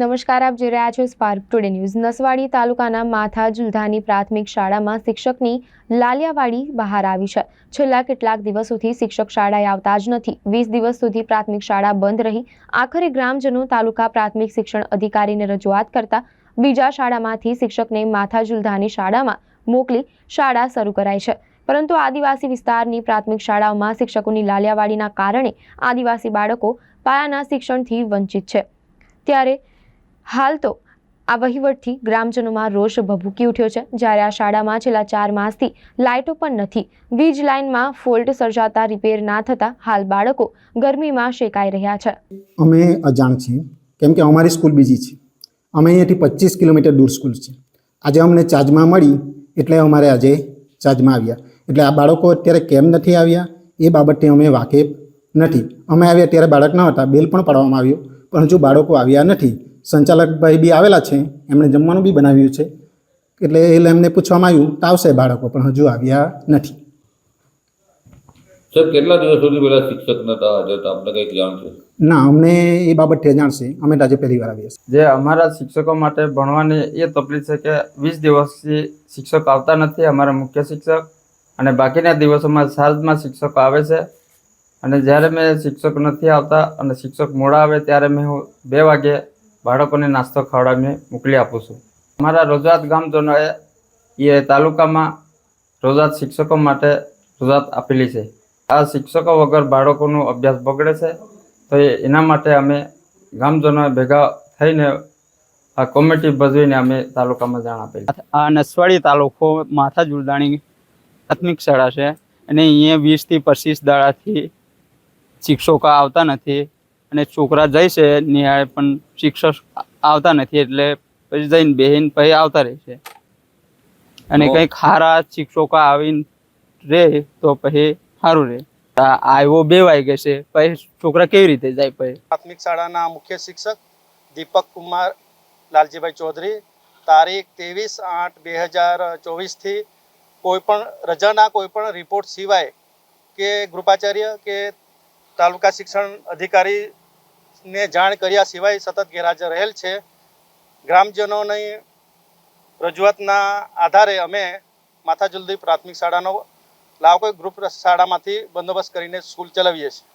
નમસ્કાર, આપ જોઈ રહ્યા છો સ્પાર્ક ટુડે ન્યૂઝ નસવાડી તાલુકાના માથા જુલધાની પ્રાથમિક શાળામાં શિક્ષકની લાલિયાવાડી બહાર આવી છે. છેલ્લા કેટલાક દિવસોથી શિક્ષક શાળાએ આવતા જ નથી. વીસ દિવસ સુધી પ્રાથમિક શાળા બંધ રહી. આખરે ગ્રામજનો તાલુકા પ્રાથમિક શિક્ષણ અધિકારીને રજૂઆત કરતા બીજા શાળામાંથી શિક્ષકને માથા જુલધાની શાળામાં મોકલી શાળા શરૂ કરાઈ છે. પરંતુ આદિવાસી વિસ્તારની પ્રાથમિક શાળાઓમાં શિક્ષકોની લાલિયાવાડીના કારણે આદિવાસી બાળકો પાયાના શિક્ષણથી વંચિત છે. ત્યારે હાલ તો આ વહીવટથી ગ્રામજનોમાં રોષ ભભૂકી ઉઠ્યો છે. જ્યારે આ શાળામાં છેલ્લા ચાર માસથી લાઇટો પણ નથી. વીજ લાઇનમાં ફોલ્ટ સર્જાતા રિપેર ના થતાં હાલ બાળકો ગરમીમાં શેકાઈ રહ્યા છે. અમે અજાણ છીએ. કેમ કે અમારી સ્કૂલ બીજી છે. અમે અહીંયાથી પચીસ કિલોમીટર દૂર સ્કૂલ છે. આજે અમને ચાર્જમાં મળી એટલે અમારે આજે ચાર્જમાં આવ્યા. એટલે આ બાળકો અત્યારે કેમ નથી આવ્યા એ બાબતે અમે વાકેફ નથી. અમે આવ્યા ત્યારે બાળક ન હતા. બેલ પણ પાડવામાં આવ્યો. પણ હજુ બાળકો આવ્યા નથી. સંચાલકભાઈ બી આવેલા છે એમણે જમવાનું બી બનાવ્યું છે. એટલે એટલે એમને પૂછવામાં આવ્યું તો આવશે બાળકો પણ હજુ આવ્યા નથી. સર કેટલા દિવસ સુધી પેલા શિક્ષક નતા? હાજર આપને કંઈક જાણ છે. ના અમને એ બાબતે જાણશે. અમે તો આજે પહેલી વાર આવીએ છીએ. જે અમારા શિક્ષકો માટે ભણવાની એ તકલીફ છે કે વીસ દિવસથી શિક્ષક આવતા નથી અમારા મુખ્ય શિક્ષક. અને બાકીના દિવસોમાં સાંજમાં શિક્ષકો આવે છે. અને જ્યારે મેં શિક્ષક નથી આવતા અને શિક્ષક મોડા આવે ત્યારે મેં હું બે વાગે બાળકોને નાસ્તો ખવડાવીને મોકલી આપું છું. અમારા રોજાત ગામજનોએ એ તાલુકામાં રોજાત શિક્ષકો માટે રોજાત આપેલી છે. આ શિક્ષકો વગર બાળકોનો અભ્યાસ બગડે છે, તો એના માટે અમે ગામજનોએ ભેગા થઈને આ કોમિટી ભજવીને અમે તાલુકામાં જાણ આપેલી. આ નસવાડી તાલુકો માથા જુલદાણી પ્રાથમિક શાળા છે અને અહીંયા વીસથી પચીસ દાડાથી શિક્ષકો આવતા નથી. અને છોકરા જાય છે નિહાળે પણ શિક્ષક આવતા નથી એટલે પછી જઈને બેહીને પછી આવતા રહે છે અને કંઈક સારા શિક્ષકો આવીને રહે તો પછી સારું રહે આવ્યો બે વાગે છે પછી છોકરા કેવી રીતે જાય પછી? પ્રાથમિક શાળાના મુખ્ય શિક્ષક દીપક કુમાર લાલજીભાઈ ચૌધરી તારીખ ત્રેવીસ આઠ બે હજાર ચોવીસથી કોઈપણ રજાના કોઈપણ રિપોર્ટ સિવાય કે ગૃપાચાર્ય કે તાલુકા શિક્ષણ અધિકારીને જાણ કર્યા સિવાય સતત ગેરહાજર રહેલ છે. ગ્રામજનોની રજૂઆતના આધારે અમે માથાજુલદી પ્રાથમિક શાળાનો લાવકોઈ ગ્રુપ શાળામાંથી બંદોબસ્ત કરીને સ્કૂલ ચલાવીએ છીએ.